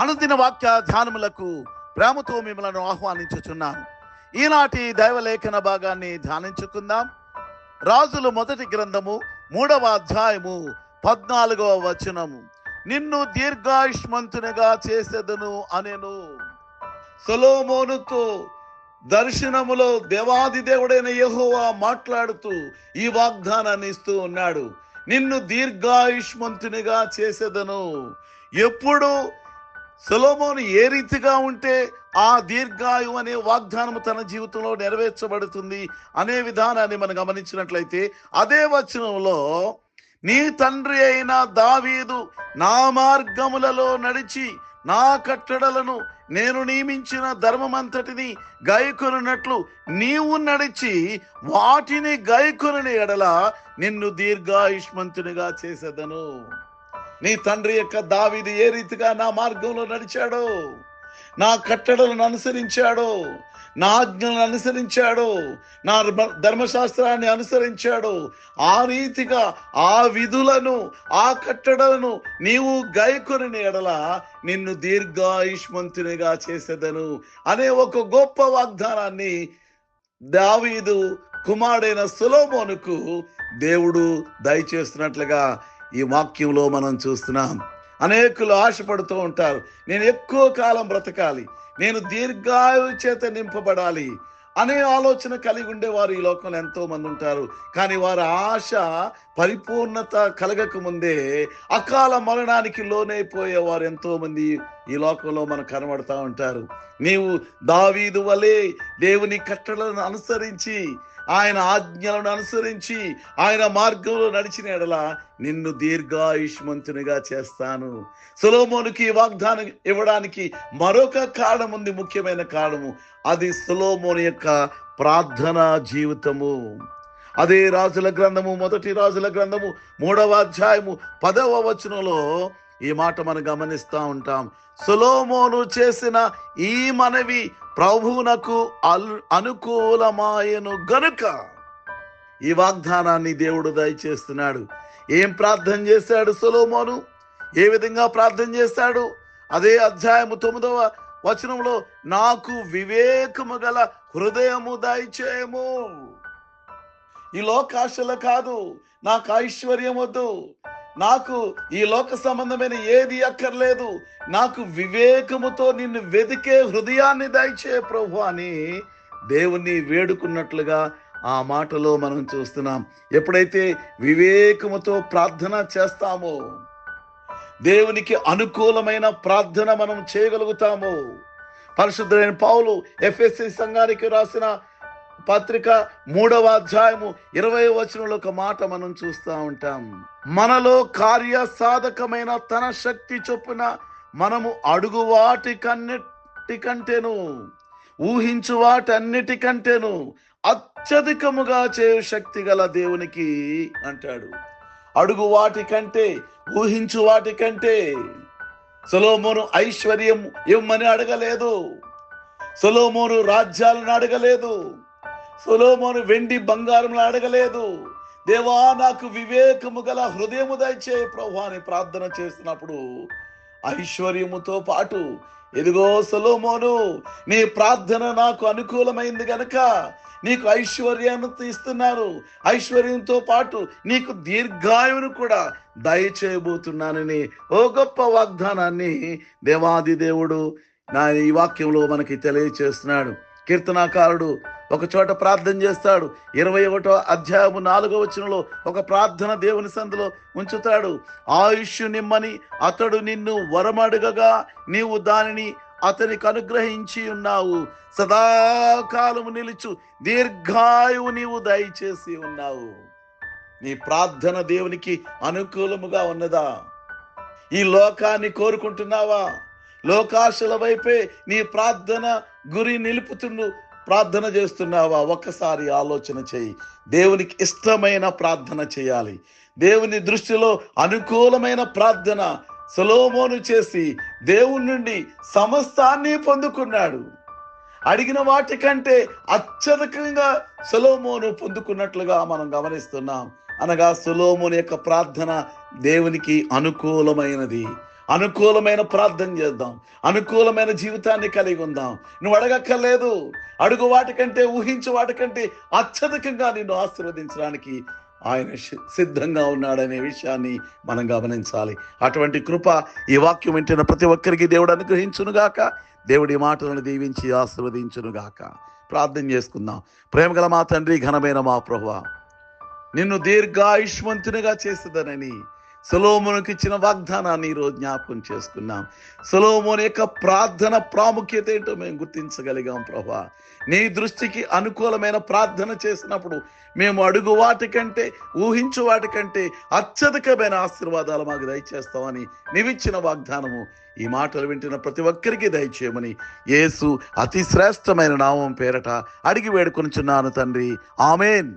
అనుదిన వాక్య ధ్యానములకు ప్రేమతో మిమ్మలను ఆహ్వానించుచున్నాను. ఈనాటి దైవలేఖన భాగాన్ని ధ్యానించుకుందాం. రాజుల మొదటి గ్రంథము మూడవ అధ్యాయము పద్నాలుగవ వచనము. నిన్ను దీర్ఘాయుష్మంతునిగా చేసేదను అనేను. సొలోమోనుతో దర్శనములో దేవాది దేవుడైన యహోవా మాట్లాడుతూ ఈ వాగ్దానాన్ని ఇస్తూ ఉన్నాడు. నిన్ను దీర్ఘాయుష్మంతునిగా చేసేదను. ఎప్పుడు సొలోమోను ఏ రీతిగా ఉంటే ఆ దీర్ఘాయు అనే వాగ్దానం తన జీవితంలో నెరవేర్చబడుతుంది అనే విధానాన్ని మనం గమనించినట్లయితే అదే వచనంలో నీ తండ్రి అయిన దావీదు నా మార్గములలో నడిచి నా కట్టడలను నేను నియమించిన ధర్మమంతటిని గైకొనున్నట్లు నీవు నడిచి వాటిని గైకొనని ఎడల నిన్ను దీర్ఘాయుష్మంతునిగా చేసేదను. నీ తండ్రి యొక్క దావీదు ఏ రీతిగా నా మార్గంలో నడిచాడో నా కట్టడలను అనుసరించాడో నా ఆజ్ఞలను అనుసరించాడో నా ధర్మ- ధర్మశాస్త్రాన్ని అనుసరించాడో ఆ రీతిగా ఆ విధులను ఆ కట్టడలను నీవు గైకొని ఎడల నిన్ను దీర్ఘాయుష్మంతునిగా చేసేదను అనే ఒక గొప్ప వాగ్దానాన్ని దావీదు కుమారుడైన సులోమోనుకు దేవుడు దయచేస్తున్నట్లుగా ఈ వాక్యంలో మనం చూస్తున్నాం అనేకులు ఆశపడుతూ ఉంటారు. నేను ఎక్కువ కాలం బ్రతకాలి. నేను దీర్ఘాయు చేత నింపబడాలి. అనే ఆలోచన కలిగి ఉండేవారు ఈ లోకంలో ఎంతో మంది ఉంటారు. కానీ వారి ఆశ పరిపూర్ణత కలగక ముందే అకాల మరణానికి లోనైపోయేవారు ఎంతో మంది ఈ లోకంలో మనకు కనబడతా ఉంటారు. నీవు దావీదు వలె దేవుని కట్టడలను అనుసరించి ఆయన ఆజ్ఞలను అనుసరించి ఆయన మార్గంలో నడిచిన ఎడల నిన్ను దీర్ఘాయుష్మంతునిగా చేస్తాను. సులోమోనికి వాగ్దానం ఇవ్వడానికి మరొక కారణం ఉంది ముఖ్యమైన కారణము. అది సులోమోని యొక్క ప్రార్థన జీవితము. అదే రాజుల గ్రంథము మొదటి రాజుల గ్రంథము మూడవ అధ్యాయము పదవ వచనంలో ఈ మాట మనం గమనిస్తూ ఉంటాం. సులోమోను చేసిన ఈ మనవి ప్రభువునకు అల్ అనుకూలమాయను గనుక. ఈ వాగ్దానాన్ని దేవుడు దయచేస్తున్నాడు. ఏం ప్రార్థన చేశాడు సులోమోను? ఏ విధంగా ప్రార్థన చేశాడు? అదే అధ్యాయము తొమ్మిదవ వచనంలో నాకు వివేకము గల హృదయము దయచేయము. ఈ లోకాశలు కాదు నాకు ఐశ్వర్యం వద్దు నాకు ఈ లోక సంబంధమైన ఏది అక్కర్లేదు? నాకు వివేకముతో నిన్ను వెతికే హృదయాన్ని దయచే ప్రభు అని దేవుణ్ణి వేడుకున్నట్లుగా ఆ మాటలో మనం చూస్తున్నాం. ఎప్పుడైతే వివేకముతో ప్రార్థన చేస్తామో దేవునికి అనుకూలమైన ప్రార్థన మనం చేయగలుగుతాము పరిశుద్ధులైన పావులు ఎఫ్ఎస్సి సంఘానికి రాసిన పత్రిక మూడవ అధ్యాయము ఇరవై వచనంలో ఒక మాట మనం చూస్తూ ఉంటాం. మనలో కార్య సాధకమైన తన శక్తి చొప్పున మనము అడుగు వాటికన్నిటికంటేను ఊహించు వాటన్నిటికంటేను అత్యధికముగా చేయు శక్తి గల దేవునికి అంటాడు. అడుగు వాటికంటే ఊహించు వాటికంటే సొలోమోను ఐశ్వర్యం ఇవ్వమని అడగలేదు. సొలోమోను రాజ్యాలను అడగలేదు. సొలోమోను వెండి బంగారంలో అడగలేదు. దేవా నాకు వివేకము గల హృదయము దయచే ప్రభు అని ప్రార్థన చేస్తున్నప్పుడు ఐశ్వర్యముతో పాటు ఎదిగో సొలోమోను నీ ప్రార్థన నాకు అనుకూలమైంది గనక నీకు ఐశ్వర్యాన్ని ఇస్తున్నారు ఐశ్వర్యంతో పాటు నీకు దీర్ఘాయువును కూడా దయచేయబోతున్నానని ఓ గొప్ప వాగ్దానాన్ని దేవాది దేవుడు నా ఈ వాక్యంలో మనకి తెలియచేస్తున్నాడు. కీర్తనాకారుడు ఒక చోట ప్రార్థన చేస్తాడు. ఇరవై ఒకటో అధ్యాయము నాలుగో వచనంలో ఒక ప్రార్థన దేవుని సందులో ఉంచుతాడు. ఆయుష్ నిమ్మని అతడు నిన్ను వరమడుగగా నీవు దానిని అతనికి అనుగ్రహించి ఉన్నావు. సదాకాలము నిలుచు దీర్ఘాయువు నీవు దయచేసి ఉన్నావు. నీ ప్రార్థన దేవునికి అనుకూలముగా ఉన్నదా? ఈ లోకాన్ని కోరుకుంటున్నావా? లోకాశల వైపే నీ ప్రార్థన గురి నిలుపుతుండు. ప్రార్థన చేస్తున్నావా? ఒక్కసారి ఆలోచన చేయి. దేవునికి ఇష్టమైన ప్రార్థన చేయాలి. దేవుని దృష్టిలో అనుకూలమైన ప్రార్థన సొలోమోను చేసి దేవుని నుండి సమస్తాన్ని పొందుకున్నాడు. అడిగిన వాటికంటే అత్యధికంగా సొలోమోను పొందుకున్నట్లుగా మనం గమనిస్తున్నాం. అనగా సొలోమోను యొక్క ప్రార్థన దేవునికి అనుకూలమైనది. అనుకూలమైన ప్రార్థన చేద్దాం. అనుకూలమైన జీవితాన్ని కలిగి ఉందాం. నువ్వు అడగక్కర్లేదు. అడుగు వాటికంటే ఊహించు వాటికంటే అత్యధికంగా నిన్ను ఆశీర్వదించడానికి ఆయన సి- సిద్ధంగా ఉన్నాడనే విషయాన్ని మనం గమనించాలి. అటువంటి కృప ఈ వాక్యం వింటున్న ప్రతి ఒక్కరికి దేవుడు అనుగ్రహించునుగాక. దేవుడి మాటలను దీవించి ఆశీర్వదించునుగాక. ప్రార్థన చేసుకుందాం. ప్రేమగల మా తండ్రి ఘనమైన మా ప్రభు నిన్ను దీర్ఘాయుష్మంతునిగా చేస్తుందనని సొలోమునికి ఇచ్చిన వాగ్దానాన్ని ఈరోజు జ్ఞాపకం చేసుకున్నాం. సొలోముని యొక్క ప్రార్థన ప్రాముఖ్యత ఏంటో మేము గుర్తించగలిగాం ప్రభా. నీ దృష్టికి అనుకూలమైన ప్రార్థన చేసినప్పుడు మేము అడుగు వాటికంటే ఊహించు వాటికంటే అత్యధికమైన ఆశీర్వాదాలు మాకు దయచేస్తామని నీవిచ్చిన వాగ్దానము. ఈ మాటలు వింటున్న ప్రతి ఒక్కరికి దయచేయమని యేసు అతి శ్రేష్టమైన నామం పేరట అడిగి వేడుకొనుచున్నాను తండ్రి. ఆమెన్.